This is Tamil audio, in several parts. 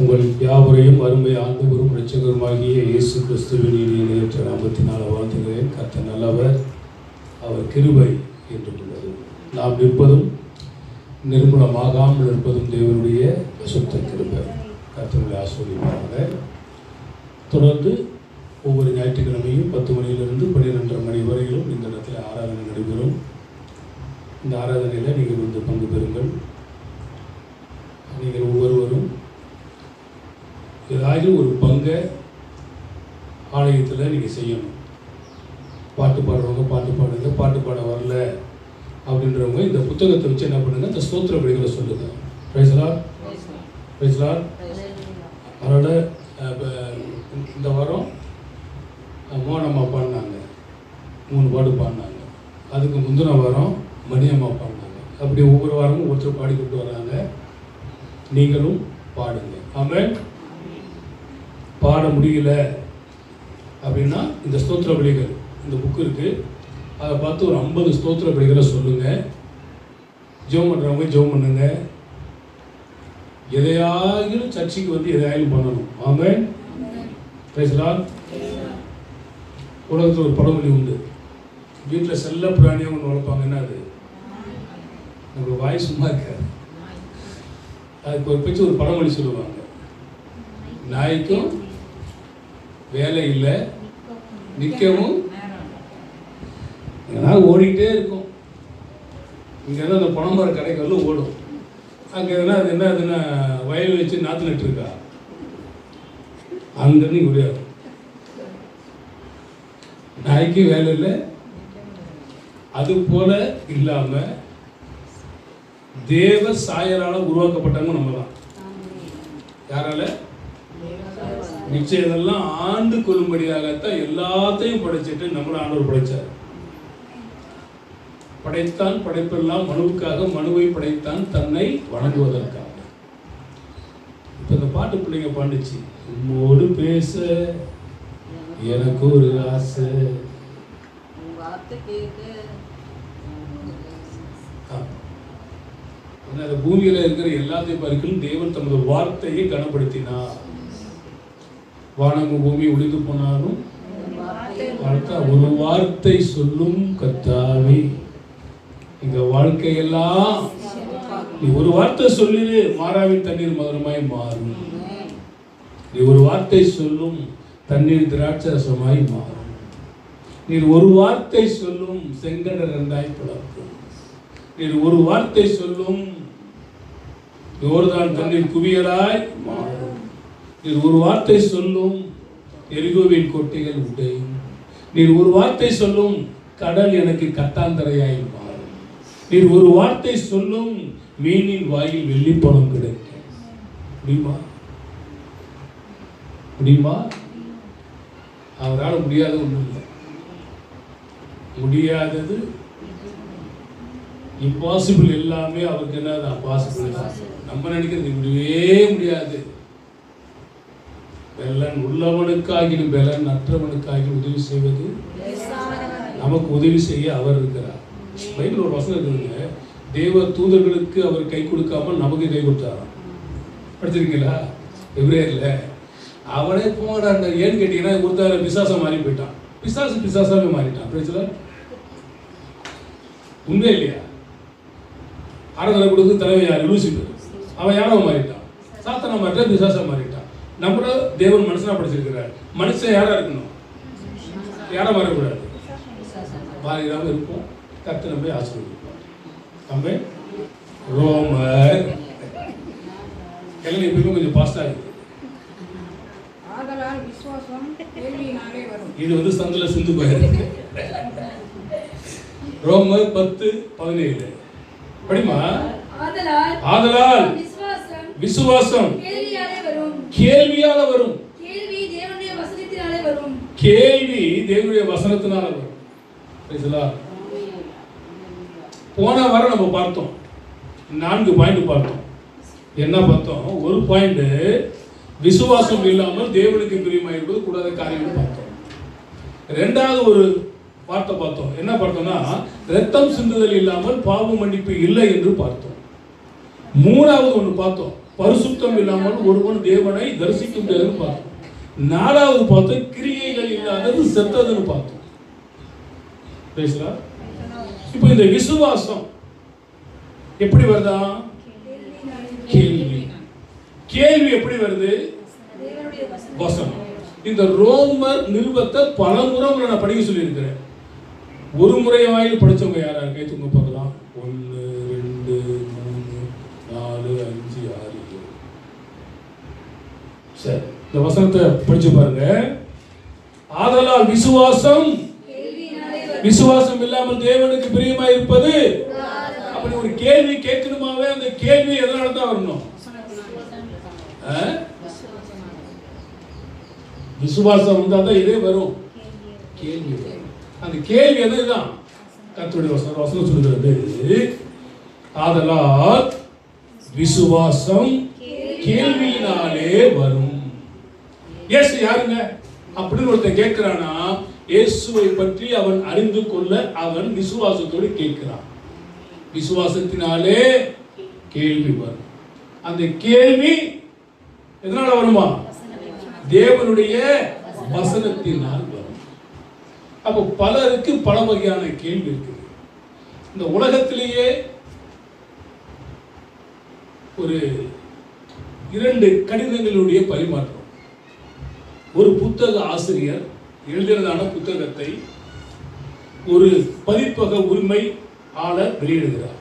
உங்கள் யாவரையும் அருமை ஆண்டவரும் ரட்சகருமாகிய இயேசு கிறிஸ்துவின் இனிய நேற்ற நாமத்தினால் வாழ்த்துகிறேன். கத்த நல்லவர் அவர் கிருபை என்று உள்ளது நாம் நிற்பதும் நிர்மூலமாகாமல் இருப்பதும் தேவனுடைய சுத்த கிருபை. கத்தனுடைய ஆசோதிப்பாக தொடர்ந்து ஒவ்வொரு ஞாயிற்றுக்கிழமையும் பத்து மணியிலிருந்து பன்னிரெண்டரை மணி வரையிலும் இந்த இடத்துல ஆராதனை நடைபெறும். இந்த ஆராதனையில் நீங்கள் வந்து பங்கு பெறுங்கள். நீங்கள் ஒவ்வொருவரும் ஏதாவது ஒரு பங்கை ஆலயத்தில் நீங்கள் செய்யணும். பாட்டு பாடுறவங்க பாட்டு பாடுங்க பாட்டு பாட வரல அப்படின்றவங்க இந்த புத்தகத்தை வச்சு என்ன பண்ணுங்க இந்த ஸ்தோத்திர படிகளை சொல்லுங்க. பிரைஸ்லா பிரைஸ்லா அதோட இந்த வாரம் மோனம்மா பாடினாங்க. மூணு பாட்டு பாடினாங்க. அதுக்கு முந்தின வாரம் மணியம்மா பாடினாங்க. அப்படி ஒவ்வொரு வாரமும் ஒருத்தர் பாடிக்கிட்டு வராங்க. நீங்களும் பாடுங்க. ஆமென் பாட முடியல அப்படின்னா இந்த ஸ்தோத்திர பலிகள் இந்த புக்கு இருக்குது அதை பார்த்து ஒரு ஐம்பது ஸ்தோத்திர பலிகளை சொல்லுங்கள் ஜெபம் பண்ணுறவங்க ஜெபம் பண்ணுங்க. எதையாகிலும் சர்ச்சைக்கு வந்து எதையாயிலும் பண்ணணும். வாங்க பேசலாம் உலகத்தில் ஒரு பழமொழி உண்டு. வீட்டில் செல்ல பிராணியாக ஒன்று வளர்ப்பாங்க. என்ன அது? நம்ம வாய் சும்மா இருக்காது. அதுக்கு ஒரு பிச்சு ஒரு பழமொழி சொல்லுவாங்க. நாய்க்கும் வேலை இல்லை. நிற்கவும் நாய் ஓடிக்கிட்டே இருக்கும். இங்கே தான் அந்த பணமர கடைக்கல்ல ஓடும். அங்கே எதுனா அது என்ன அதுன்னா வயல் வச்சு நாற்று நட்டுருக்கா? அங்கேருந்து முடியாது நாய்க்கு வேலை இல்லை. அது போல இல்லாம தேவ சாயலால உருவாக்கப்பட்டவங்க நம்ம தான் யாரால? நிச்சயம் இதெல்லாம் ஆண்டு கொள்ளும்படியாகத்தான் எல்லாத்தையும் படைச்சிட்டு நம்மள ஆண்டவர் படைச்சார். படைத்தான் படைப்பெல்லாம் மனுவுக்காக மனுவை படைத்தான் தன்னை வணங்குவதற்காக. இப்ப இந்த பாட்டு பிள்ளைங்க பாண்டுச்சு உம்மோடு பேச எனக்கு ஒரு ஆசை. பூமியில இருக்கிற எல்லாத்தையும் பார்க்கலும் தேவன் தமது வார்த்தையை கனப்படுத்தினார். வானமும் பூமி ஒளிந்து போனாலும் வார்த்தை ஒரு வார்த்தை சொல்லும் கத்தாவே. எங்க வாழ்க்கையெல்லாம் நீ ஒரு வார்த்தை சொல்லிடு மாறாவின் தண்ணீர் மதுரமாய் மாறும். நீ ஒரு வார்த்தை சொல்லும் தண்ணீர் திராட்சரசமாய் மாறும். நீர் ஒரு வார்த்தை சொல்லும் செங்கட ரெண்டாய் பிளக்கும். நீர் ஒரு வார்த்தை சொல்லும் யோர்தான் தண்ணீர் குவியலாய் மாறும். நீர் ஒரு வார்த்தை சொல்லும் எரிகோவின் கோட்டைகள் உடையும். நீர் ஒரு வார்த்தை சொல்லும் கடல் எனக்கு கட்டாந்தரையாய் மாறும். நீர் ஒரு வார்த்தை சொல்லும் மீனின் வாயில் வெள்ளிப்பணம் கிடைக்கும் முடியுமா? முடியுமா? அவரால் முடியாத ஒன்றும் இல்லை. முடியாதது இம்பாசிபிள் எல்லாமே அவருக்கு என்னது? பாசிபிள் தான். நம்ம நினைக்கிறது முடியவே முடியாது. பெலன் உள்ளவனுக்காகிலும் பெலன் அற்றவனுக்காகிலும் உதவி செய்வது. நமக்கு உதவி செய்ய அவர் இருக்கிறார். பைபிள் ஒரு வசனம் இருக்குதுங்க. தேவ தூதர்களுக்கு அவர் கை கொடுக்காம நமக்கு கை கொடுத்தாராம். படிச்சிருக்கீங்களா? பிப்ரவரியில் அவனே போடாண்ட ஏன்னு கேட்டீங்கன்னா ஒருத்தர் பிசாசம் மாறி போயிட்டான். பிசாசு பிசாசாவே மாறிட்டான். பிரச்சனை உண்மை இல்லையா? ஆராதனை கொடுத்து தலைவர் யார்? லூசிபர் அவன் யாரோ மாறிட்டான். சாத்தனை மாறிட்டான் பிசாசா மாறிட்டான். நம்மள தேவன் மனுஷனா படிச்சிருக்கிறார். மனுஷன் யாரா இருக்கணும்? யாரா மாறக்கூடாது? மாறிடாம இருப்போம். கத்து நம்ம ஆசீர்வதிப்போம் நம்ம ரோமர். எல்லாம் எப்பயுமே கொஞ்சம் பாஸ்டா இருக்கு. இது வந்து சந்தில சிந்து போயிருக்கு ரோமர் பத்து பதினேழு. படிமா ஆதலால் ஆதலால் விசுவாசம் விசுவாசம் கேள்வியாலே வரும். கேள்வி தேவனுடைய வசனத்தினாலே வரும். கேள்வி தேவனுடைய வசனத்தினால வரும். பேசலா போன வாரம் நம்ம பார்த்தோம். நான்கு பாயிண்ட் பார்த்தோம். என்ன பார்த்தோம்? ஒரு பாயிண்ட் விசுவாசம் இல்லாமல் தேவனுக்கு பிரியமா இருப்பது கூடாத காரியம் பார்த்தோம். ரெண்டாவது ஒரு வார்த்தை பார்த்தோம். என்ன பார்த்தோம்னா ரத்தம் சிந்துதல் இல்லாமல் பாவ மன்னிப்பு இல்லை என்று பார்த்தோம். மூணாவது ஒன்று பார்த்தோம். பரிசுத்தம் இல்லாமல் ஒருவன் தேவனை தரிசிக்க முடியாதுன்னு பார்த்தோம் நாலாவது பார்த்தோம் கிரியைகள் இல்லாதது செத்ததுன்னு பார்த்தோம் இப்போ இந்த விசுவாசம் எப்படி வருதா? கேள்வி. கேள்வி எப்படி வருது? வசனம். இந்த ரோமர் நிறுவத்தை பல முறை உங்களை நான் படிக்க சொல்லியிருக்கிறேன். ஒரு முறை வாயில் படிச்சவங்க யாரா? கை தூங்க பார்க்கலாம். ஒன்று ரெண்டு மூணு நாலு அஞ்சு ஆறு ஏழு சரி. இந்த வசனத்தை படிச்சு பாருங்க. ஆதலால் விசுவாசம் விசுவாசம் இல்லாமல் தேவனுக்கு பிரியமா இருப்பது. அப்படி ஒரு கேள்வி கேட்கணுமாவே அந்த கேள்வி எதனால தான் வரணும்? விசுவாசம் வந்தா தான் இதே வரும். கேள்வி அந்த கேள்வி எதுதான் கத்துடைய வசனம் வசனம் சொல்கிறது ஆதலால் விசுவாசம் கேள்வியினாலே வரும். இயேசு யாருங்க? அப்படின்னு ஒருத்தன் கேட்கிறானா இயேசுவை பற்றி அவன் அறிந்து கொள்ள அவன் விசுவாசத்தோடு கேட்கிறான். விசுவாசத்தினாலே கேள்வி வரும். அந்த கேள்வி எதனால வருமா? தேவனுடைய வசனத்தினால் வரும். அப்போ பலருக்கு பல வகையான கேள்வி இருக்குது. இந்த உலகத்திலேயே ஒரு இரண்டு கடிதங்களுடைய பரிமாற்றம். ஒரு புத்தக ஆசிரியர் எழுதுறதான புத்தகத்தை ஒரு பதிப்பக உரிமை ஆளர் வெளியிடுகிறார்.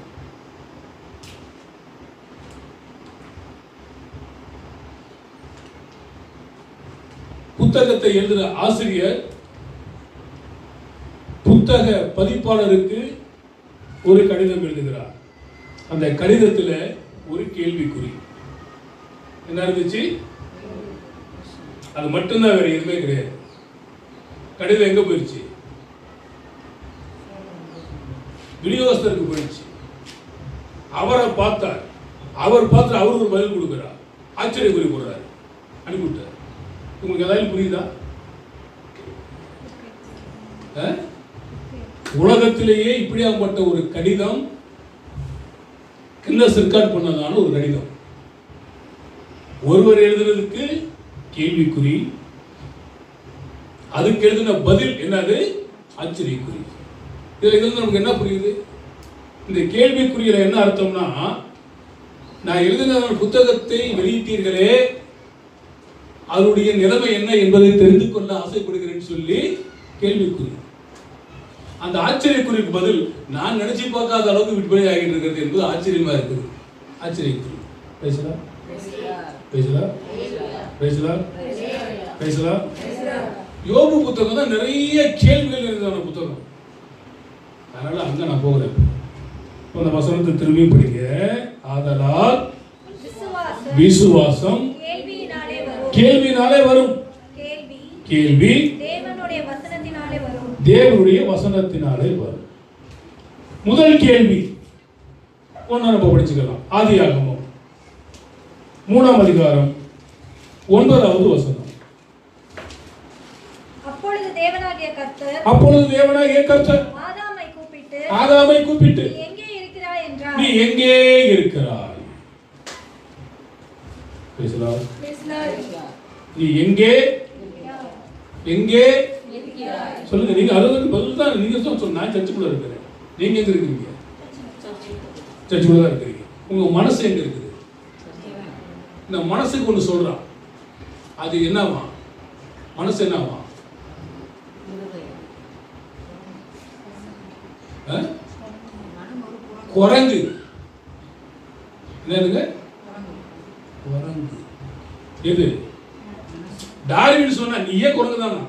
புத்தகத்தை எழுதுகிற ஆசிரியர் புத்தக பதிப்பாளருக்கு ஒரு கடிதம் எழுதுகிறார். அந்த கடிதத்தில் ஒரு கேள்விக்குறி. என்ன இருந்துச்சு? அது மட்டும்தான் வேற எதுவுமே கிடையாது. கடிதம் எங்க போயிடுச்சு விநியோகஸ்தருக்கு போயிடுச்சு அவரை பார்த்தார். அவர் பார்த்து அவருக்கு ஒரு பதில் ஆச்சரிய குறி போடுறாரு. அனுப்பிவிட்டார் உங்களுக்கு ஏதாவது புரியுதா? ஆ? உலகத்திலேயே இப்படியாப்பட்ட ஒரு கடிதம் கின்னஸ் ரெக்கார்ட் பண்ணதான ஒரு கடிதம். ஒருவர் எழுதுறதுக்கு கேள்விக்குறி. அதுக்கு எழுதின பதில் என்னது? ஆச்சரியக்குறி இதுல இருந்து நமக்கு என்ன புரியுது? இந்த கேள்விக்குறியில என்ன அர்த்தம்னா நான் எழுதின புத்தகத்தை வெளியிட்டீர்களே அதனுடைய நிலைமை என்ன என்பதை தெரிந்து கொள்ள ஆசைப்படுகிறேன்னு சொல்லி கேள்விக்குறி. அந்த ஆச்சரியக்குறிக்கு பதில் நான் நினைச்சு பார்க்காத அளவுக்கு விற்பனை ஆகிட்டு இருக்கிறது என்பது ஆச்சரியமா இருக்குது. ஆச்சரியக்குறி. பேசலாம்? பேசலாம். பேசலாம் யோபு புத்தகம் தான் நிறைய கேள்விகள் இருந்தவன புத்தகம். அதனால அங்க நான் போகிறேன் இப்போ அந்த வசனத்தை திரும்பி படிங்க. ஆதலால் விசுவாசம் கேள்வினாலே வரும். கேள்வி தேவனுடைய வசனத்தினாலே வரும். முதல் கேள்வி. ஒன்று நம்ம படிச்சுக்கலாம். ஆதியாகமம். மூணாம் அதிகாரம். ஒன்பதாவது வசனம். அப்பொழுது தேவனாகிய கர்த்தர் அப்பொழுது தேவனாகிய கர்த்தர் ஆதாமை கூப்பிட்டு ஆதாமை கூப்பிட்டு நீ எங்கே இருக்கிறாய்? என்றார். நீ எங்கே இருக்கிறாய்? பேசலாம். நீ எங்கே? எங்கே? சொல்லுங்க. நீங்க அறுபது பதில் தான். நீங்க சொன்ன நான் சர்ச்சுக்குள்ள இருக்கிறேன். நீங்க எங்க இருக்கிறீங்க? சர்ச்சுக்குள்ள தான் இருக்கிறீங்க. உங்க மனசு எங்க இருக்குது? இந்த மனசுக்கு ஒண்ணு சொல்றான் அது என்னவா? மனசு என்னவா? ஆ? குரங்கு. என்னதுங்க? குரங்கு. எது? டார்வின் சொன்னா நீயே குரங்கு தானா?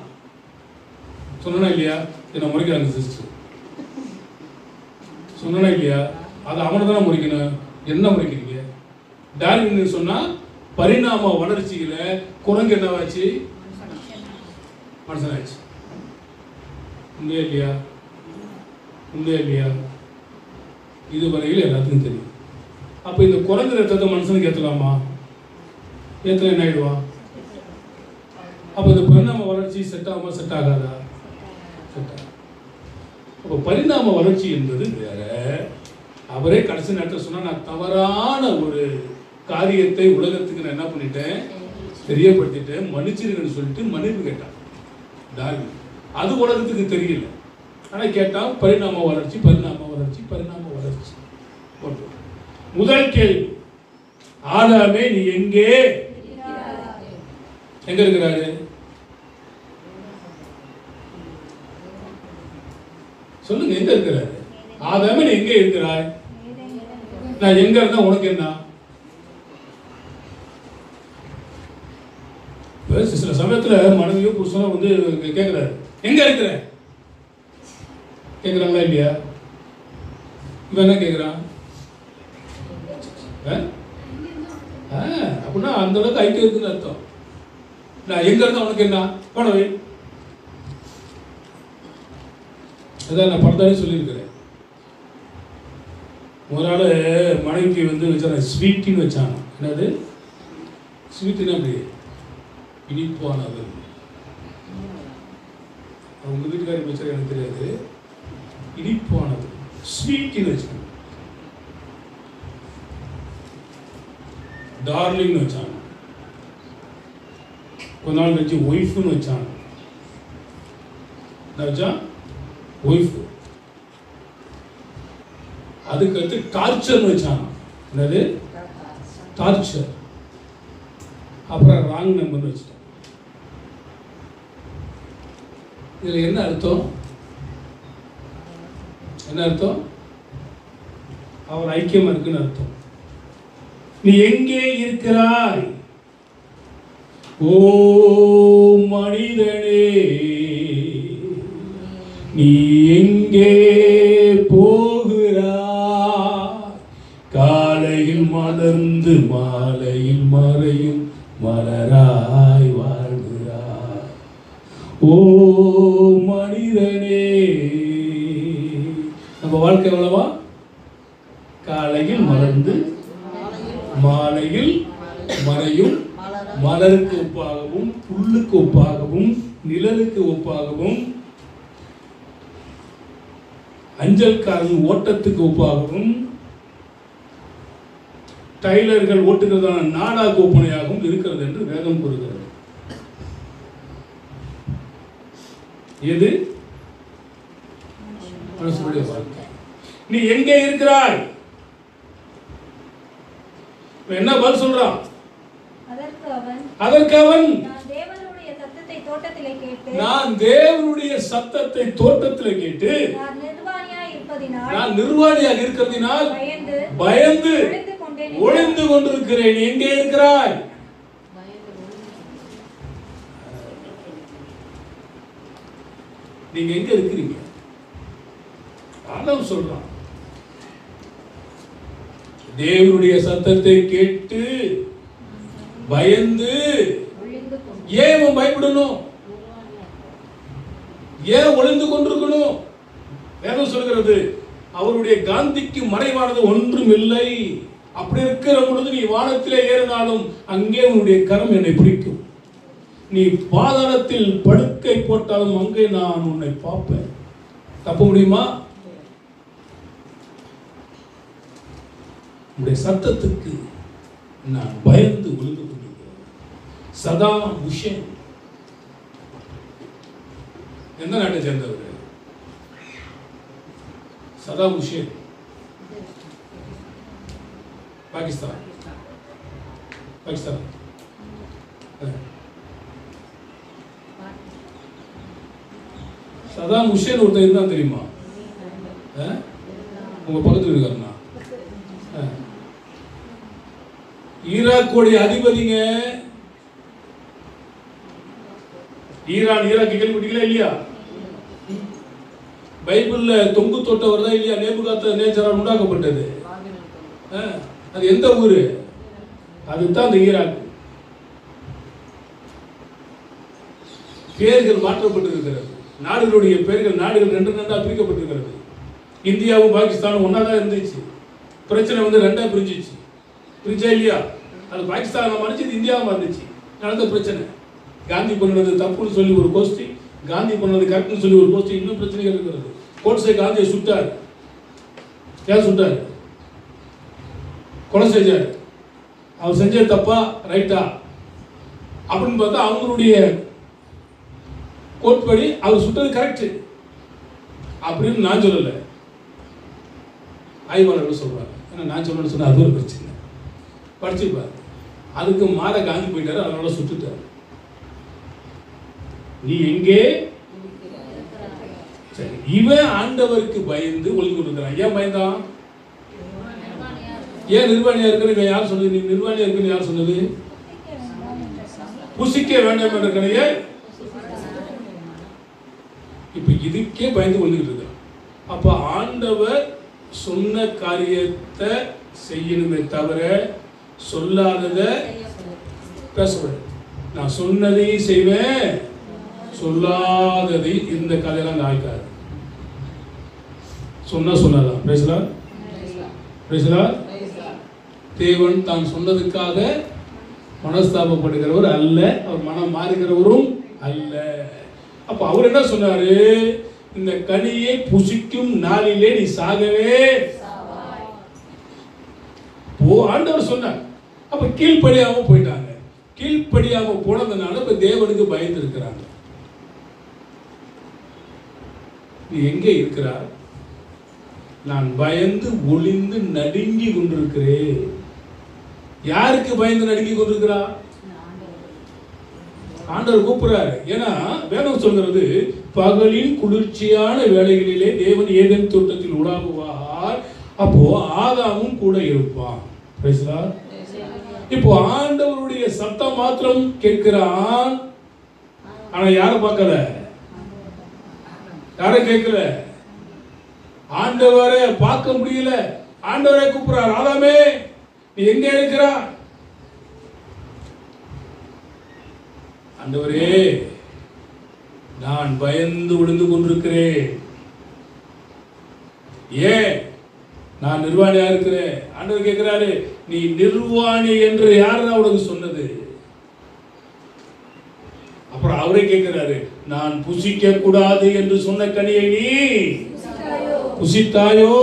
சொன்னா இல்லையா? என்ன முறைக்கிறாங்க சிஸ்டர். சொன்னா இல்லையா? அது அவனை தானே முறைக்கணும். என்ன முறைக்கிறீங்க? டார்வின் சொன்னா பரிணாம வளர்ச்சியில குரங்கு என்னவாச்சு? மனுஷனாச்சு. உண்மையா இல்லையா? உண்மையா இல்லையா? இதுவரையில் எல்லாத்துக்கும் தெரியும். அப்போ இந்த குரங்கு ரத்தத்தை மனுஷனுக்கு ஏற்றலாமா ஏற்றலாம் என்ன ஆயிடுவான் அப்போ இந்த பரிணாம வளர்ச்சி செட் ஆகாம செட் ஆகாதா? செட் ஆகும் அப்போ பரிணாம வளர்ச்சி என்பது வேற. அவரே கடைசி நேரத்தில் சொன்னால் நான் தவறான ஒரு காரியத்தை உலகத்துக்கு நான் என்ன பண்ணிட்டேன்? தெரியப்படுத்திட்டேன். மன்னிச்சிருக்கேன்னு சொல்லிட்டு மன்னிப்பு கேட்டான். டார்வின் அது உலகத்துக்கு தெரியல. ஆனால் கேட்டால் பரிணாம வளர்ச்சி பரிணாம வளர்ச்சி பரிணாம வளர்ச்சி. முதல் கேள்வி. ஆதாமே நீ எங்கே? எங்க இருக்கிறாரு? சொல்லுங்க எங்க இருக்கிறாரு? ஆதாமே நீ எங்க இருக்கிறாய்? நான் எங்க இருந்தா உனக்கு என்ன இப்ப சில சமயத்தில் மனைவியோ புருஷனோ வந்து கேட்குறாரு எங்கே இருக்கிற? கேட்குறாங்களா இல்லையா? இவன் என்ன கேட்குறான் ஆ? அப்படின்னா அந்த அளவுக்கு ஐக்கியம் இருக்குன்னு அர்த்தம். நான் எங்க இருந்தா உனக்கு என்ன? போனவை அதான் நான் படத்தாலே சொல்லியிருக்கிறேன். ஒரு நாள் மனைவிக்கு வந்து வச்சாங்க ஸ்வீட்டின்னு வச்சானோ என்னது? ஸ்வீட்டுன்னு அப்படி இனிப்பானது. அவங்க வீட்டுக்காரி பிரச்சனை எனக்கு தெரியாது. இனிப்பானது. ஸ்வீட்டுன்னு வச்சாங்க டார்லிங்னு வச்சாங்க. கொஞ்ச நாள் கழிச்சு ஒய்ஃப்னு வச்சாங்க. என்ன வச்சா? ஒய்ஃப் அதுக்கடுத்து டார்ச்சர்னு வச்சாங்க. என்னது? டார்ச்சர் அப்புறம் ராங் நம்பர்னு வச்சுட்டாங்க இதுல என்ன அர்த்தம்? என்ன அர்த்தம்? அவர் ஐக்கியமா இருக்குன்னு அர்த்தம். நீ எங்கே இருக்கிறாய்? ஓ மனிதனே நீ எங்கே போகிறாய்? காலையில் மலர்ந்து மாலையில் மறையும் மலராய் வாழ்கிறாய். ஓ மனிதனே நம்ம வாழ்க்கை எவ்வளவா காலையில் மலர்ந்து மாலையில் மறையும் மலருக்கு ஒப்பாகவும் புல்லுக்கு ஒப்பாகவும் நிழலுக்கு ஒப்பாகவும் அஞ்சல்காரன் ஓட்டத்துக்கு ஒப்பாகவும் டைலர்கள் ஓட்டுகிறதான நாடாக்கு ஒப்பனையாகவும் இருக்கிறது என்று வேதம் கூறுகிறது. எது? நீ எங்கே இருக்கிறாய்? என்ன பதில் சொல்றான்? அதற்கு அவன் நான் தேவனுடைய சத்தத்தை தோட்டத்திலே கேட்டு நான் நிர்வாணியாக இருக்கிறதினால் பயந்து ஒளிந்து கொண்டிருக்கிறேன். எங்கே இருக்கிறாய்? நீங்க எங்க இருக்கிறீங்க? ஆதம் சொல்றான். தேவனுடைய சத்தத்தை கேட்டு பயந்து ஏன் பயப்படணும்? ஏன் ஒளிந்து கொண்டிருக்கணும்? வேதம் சொல்கிறது அவருடைய காந்திக்கு மறைவானது ஒன்றும் இல்லை அப்படி இருக்கிற பொழுது நீ வானத்திலே ஏறினாலும் அங்கே உன்னுடைய கரம் என்னை பிடிக்கும். நீ பாதாளத்தில் படுக்கை போட்டாலும் அங்கே நான் உன்னை பார்ப்பேன். தப்ப முடியுமா? உன்னுடைய சத்தத்துக்கு நான் பயந்து ஒளிந்து கொண்டிருக்கிறேன். சதா ஹுசேன் எந்த நாட்டை சேர்ந்தவர்? Saddam Hussein Pakistan Pakistan Saddam Hussein ஒருத்தர் இருந்தான் தெரியுமா உங்க பக்கத்தில் இருக்காருண்ணா அஹ். ஈராக்குடைய அதிபதிங்க ஈரான் ஈராக் கேள்விப்பட்டீங்களா இல்லையா பைபிள்ல தொங்கு தொட்டவர் தான் இல்லையா? நேபுகாத்த நேச்சரால் உண்டாக்கப்பட்டது. ஆ, அது எந்த ஊரு? அதுதான் அந்த ஈராக். பேர்கள் மாற்றப்பட்டிருக்கிறது. நாடுகளுடைய பெயர்கள் நாடுகள் ரெண்டு ரெண்டாக பிரிக்கப்பட்டிருக்கிறது. இந்தியாவும் பாகிஸ்தானும் ஒன்றா தான் இருந்துச்சு. பிரச்சனை வந்து ரெண்டாக பிரிஞ்சிச்சு. பிரிஞ்சா இல்லையா? அது பாகிஸ்தானை மறைச்சது இந்தியாவும் இருந்துச்சு நடந்த பிரச்சனை. காந்தி பண்ணது தப்புன்னு சொல்லி ஒரு கோஷ்டி காந்தி பண்ணது கரெக்ட்னு சொல்லி ஒரு கோஷ்டி இன்னும் பிரச்சனைகள் இருக்கிறது. கோட்ஸே காந்தியை சுட்டார். ஏன் சுட்டார்? கொலை செஞ்சார். அவர் செஞ்ச தப்பா ரைட்டா? அப்படின்னு பார்த்தா அவங்களுடைய கோட்படி அவர் சுட்டது கரெக்ட் அப்படின்னு நான் சொல்லலை. ஆய்வாளர்கள் சொல்கிறாங்க ஏன்னா நான் சொல்லணும்னு சொன்னால் அது ஒரு பிரச்சனை. படிச்சுப்பாரு அதுக்கு மாற காந்தி போயிட்டாரு அதனால சுட்டுட்டாரு. நீ எங்கே சரி. இவன் ஆண்டவருக்கு பயந்து ஒழுங்கு கொடுக்குறான் ஏன் பயந்தான் ஏன் நிர்வாணியா இருக்கிற இவன் யார் சொன்னது? நீ நிர்வாணியா இருக்குன்னு யார் சொன்னது? புசிக்க வேண்டாம் என்ற கடையை இப்ப இதுக்கே பயந்து கொண்டுகிட்டு இருக்கான் அப்ப ஆண்டவர் சொன்ன காரியத்தை செய்யணுமே தவிர சொல்லாதத பேசப்படும் நான் சொன்னதையும் செய்வேன். சொல்லாததை இந்த கதையெல்லாம் நாய்க்காது. சொன்னால் சொன்னதான் பேசலாம் பேசலாம் தேவன் தான் சொன்னதுக்காக மனஸ்தாபப்படுகிறவர் அல்ல. அவர் மனம் மாறுகிறவரும் அல்ல. அப்ப அவர் என்ன சொன்னாரு? இந்த கனியை புசிக்கும் நாளிலே நீ சாகவே. போ ஆண்டவர் சொன்னார். அப்ப கீழ்ப்படியாம போயிட்டாங்க. கீழ்ப்படியாம போனதுனால இப்ப தேவனுக்கு பயந்து இருக்கிறாங்க. நீ எங்கே இருக்கிறார் நான் பயந்து ஒளிந்து நடுங்கி கொண்டிருக்கிறேன். யாருக்கு பயந்து நடுங்கி கொண்டிருக்கிறா? ஆண்டவர் கூப்பிடுறாரு. ஏன்னா வேதம் சொல்கிறது பகலின் குளிர்ச்சியான வேலைகளிலே தேவன் ஏதேன் தோட்டத்தில் உலாவுவார். அப்போ ஆதாமும் கூட இருப்பான். இப்போ ஆண்டவருடைய சத்தம் மாத்திரம் கேட்கிறான். ஆனா யாரும் பார்க்கல. யாரும் கேட்கல. ஆண்டவரை பார்க்க முடியல. ஆண்டவரை கூப்பிடுறார் ஆதாமே நீ எங்க இருக்கிறா ஆண்டவரே நான் பயந்து விழுந்து கொண்டிருக்கிறேன். ஏன்? நான் நிர்வாணியா இருக்கிறேன். ஆண்டவர் கேட்கிறாரு நீ நிர்வாணி என்று யார் உனக்கு சொன்னது? அப்புறம் அவரே கேட்கிறாரு நான் புசிக்க கூடாது என்று சொன்ன கனியை நீ புசித்தாயோ?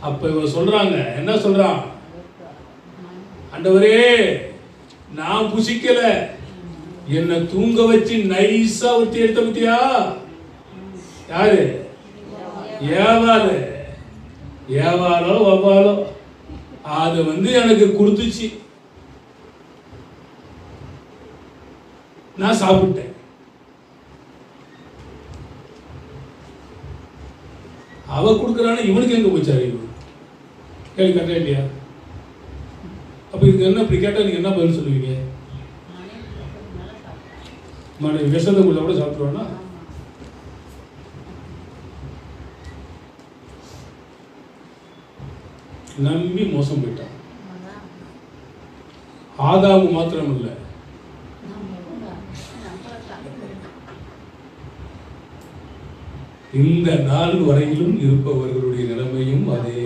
அப்ப இவ சொல்றாங்க என்ன சொல்றான்? அண்டவரே நான் புசிக்கல. என்ன தூங்க வச்சு நைஸா ஒத்தி எடுத்த பத்தியா? யாரு? ஏவாரு ஏவாரோ வவ்வாலோ அது வந்து எனக்கு கொடுத்துச்சு. நான் சாப்பிட்டேன். அவ கொடுக்குறான்னு இவனுக்கு எங்க போச்சு அறிவு கேள்வி கேட்டா இல்லையா? அப்ப இதுக்கு என்ன இப்படி கேட்டா நீங்க என்ன பதில் சொல்லுவீங்க? மனை விஷத்துக்குள்ள கூட சாப்பிடுவானா நம்பி மோசம் போயிட்டான். ஆதாவு மாத்திரம் இல்ல இந்த நாள் வரையிலும் இருப்பவர்களுடைய நிலைமையும் அதே.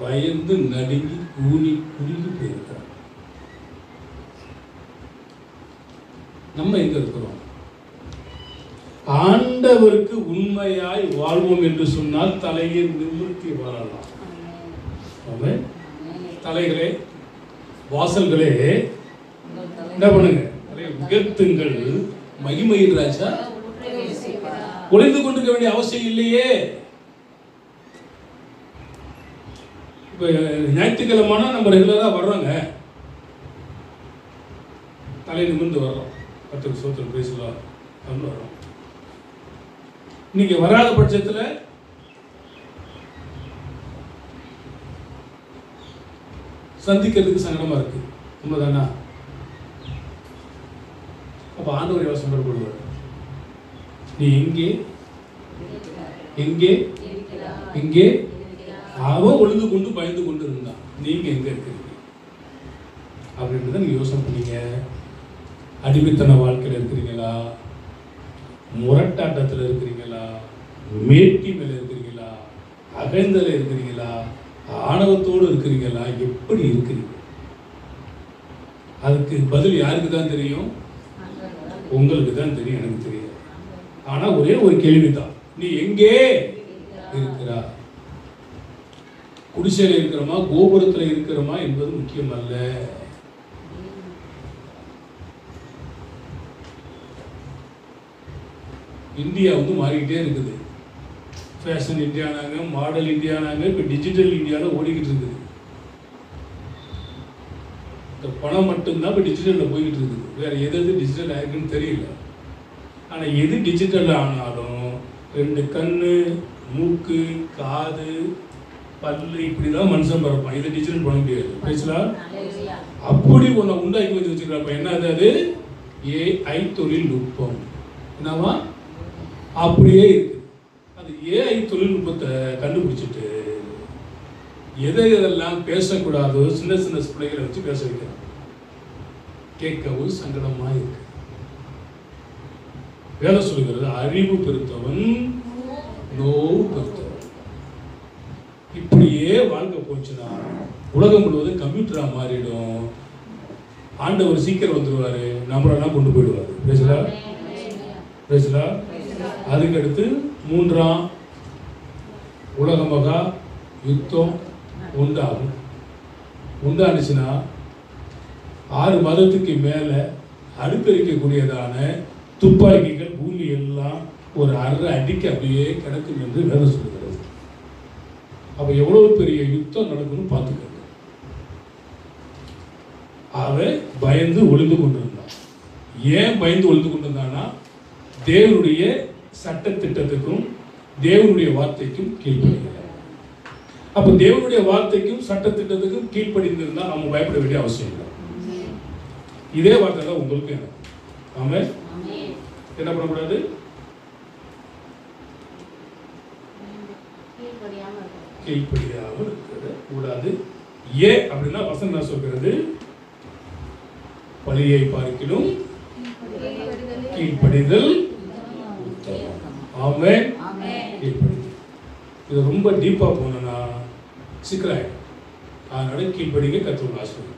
பயந்து நடுங்கி கூனி குறுகி போயிருக்கிறார். நம்ம எங்க இருக்கிறோம்? ஆண்டவருக்கு உண்மையாய் வாழ்வோம் என்று சொன்னால் தலையை நிமிர்த்தி வாழலாம். தலைகளே வாசல்களே என்ன பண்ணுங்க? உயர்த்துங்கள் மகிமையின் ராஜா. ஒளிந்து கொண்டிருக்க வேண்டிய அவசியம் இல்லையே. ஞாயிற்றுக்கிழமை ஞாயிற்றுக்கிழமைனா நம்ம ரெகுலராக வர்றோங்க. தலை நிமிர்ந்து வர்றோம். பத்து சோத்திரம் பேசலாம் அப்படின்னு வர்றோம். நீங்க வராத பட்சத்துல சந்திக்கிறதுக்கு சங்கடமா இருக்கு. உண்மைதானா? அப்போ ஆண்டவர் யோசனை போடுவார் நீ எங்கே எங்கே எங்கே அவன் ஒழுந்து கொண்டு பயந்து கொண்டு இருந்தான். நீங்க எங்க இருக்கிறீங்க? அப்படின்றத நீங்க யோசனை பண்ணீங்க. அடிமைத்தன வாழ்க்கையில இருக்கிறீங்களா? முரட்டாட்டத்தில் இருக்கிறீங்களா? மேட்டி மேல இருக்கிறீங்களா? அகழ்ந்தல இருக்கிறீங்களா? ஆணவத்தோடு இருக்கிறீங்களா? எப்படி இருக்கிறீங்க? அதுக்கு பதில் யாருக்கு தான் தெரியும்? உங்களுக்கு தான் தெரியும் எனக்கு தெரியாது. ஆனால் ஒரே ஒரு கேள்வி தான் நீ எங்கே இருக்கிறா குடிசையில் இருக்கிறோமா கோபுரத்தில் இருக்கிறோமா என்பது முக்கியம் அல்ல இந்தியா வந்து மாறிக்கிட்டே இருக்குது. ஃபேஷன் இந்தியானாங்க மாடல் இந்தியானாங்க இப்போ டிஜிட்டல் இந்தியாவில் ஓடிக்கிட்டு இருக்குது. இந்த பணம் மட்டும்தான் இப்போ டிஜிட்டலில் போய்கிட்டு இருக்குது. வேறு எது எது டிஜிட்டல் ஆயிருக்குன்னு தெரியல. ஆனால் எது டிஜிட்டல் ஆனாலும் ரெண்டு கண் மூக்கு காது பல்லு இப்படி தான் மனுஷன் பிறப்பான். இதை டிஜிட்டல் பண்ண முடியாது. பேசலாம் அப்படி ஒன்றை உண்டாக்கி வச்சு வச்சுக்கிறப்ப என்னது அது? ஏஐ தொழில்நுட்பம். என்னவா? அப்படியே இருக்குது அது ஏஐ தொழில்நுட்பத்தை கண்டுபிடிச்சிட்டு எதை எதெல்லாம் பேசக்கூடாதோ சின்ன சின்ன பிள்ளைகளை வச்சு பேச வைக்கிறோம் கேட்கவும் சங்கடமா இருக்கு. வேலை சொல்லுகிறது அறிவு பெருத்தவன் நோவு பெருத்தவன் இப்படியே வாழ்க்கை போச்சுன்னா உலகம் முழுவதும் கம்ப்யூட்டரா மாறிடும். ஆண்டவர் சீக்கிரம் வந்துடுவாரு நம்மளெல்லாம் கொண்டு போயிடுவாரு. பேசலா பேசலா அதுக்கடுத்து மூன்றாம் உலக மகா யுத்தம். உண்டாகும். உண்டானுச்சுன்னா ஆறு மாதத்துக்கு மேலே அடுப்பெரிக்கக்கூடியதான துப்பாக்கிகள் பூமி எல்லாம் ஒரு அரை அடிக்கு அப்படியே கிடக்கும் என்று வேலை சொல்கிறது அப்போ எவ்வளவு பெரிய யுத்தம் நடக்கும்னு பார்த்துக்கோங்க. அவன் பயந்து ஒளிந்து கொண்டிருந்தான். ஏன் பயந்து ஒளிந்து கொண்டிருந்தான்னா தேவனுடைய சட்ட திட்டத்துக்கும் தேவனுடைய வார்த்தைக்கும் கீழ்ப்படுகிறார். அப்ப தேவனுடைய வார்த்தைக்கும் சட்ட திட்டத்துக்கும் கீழ்ப்படிந்திருந்தா நம்ம பயப்பட வேண்டிய அவசியம் இல்லை. இதே வார்த்தை தான் உங்களுக்கு எனக்கு ஆமே என்ன பண்ணக்கூடாது? கீழ்ப்படியாமல் இருக்கிறது. கூடாது. ஏ அப்படின்னா வசனம் என்ன சொல்கிறது? பலியை பார்க்கிலும் கீழ்ப்படிதல். ஆமென். கீழ்ப்படிதல். இது ரொம்ப டீப்பா போனோம்னா சிக்கலாயிடும். அதனால் கீழ்ப்படிங்க கற்றுள்ள ஆசிரியர்